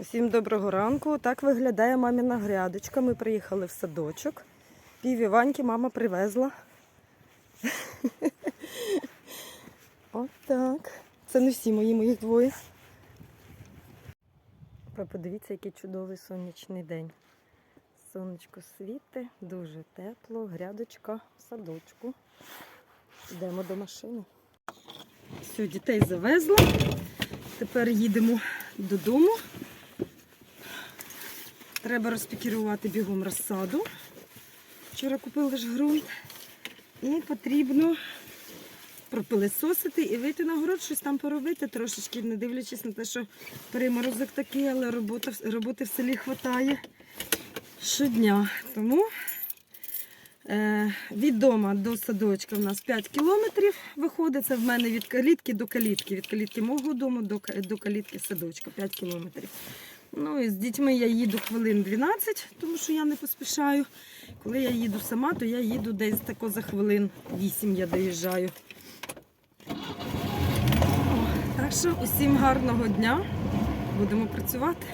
Усім доброго ранку. Так виглядає маміна грядочка. Ми приїхали в садочок. Пів Іваньки мама привезла. От так. Це не всі мої, моїх двоє. Подивіться, який чудовий сонячний день. Сонечко світе, дуже тепло, грядочка в садочку. Йдемо до машини. Все, дітей завезла. Тепер їдемо додому. Треба розпікірувати бігом розсаду. Вчора купили ж ґрунт. І потрібно пропилисосити і вийти на город, щось там поробити трошечки, не дивлячись на те, що переморозок такий, але робота, роботи в селі вистачає щодня. Тому е, від дома до садочка в нас 5 кілометрів виходить. Це в мене від калітки до калітки. Від калітки мого дому до, до калітки садочка 5 кілометрів. Ну і з дітьми я їду хвилин 12, тому що я не поспішаю. Коли я їду сама, то я їду десь тако за хвилин 8 я доїжджаю. О, Так що усім гарного дня. Будемо працювати.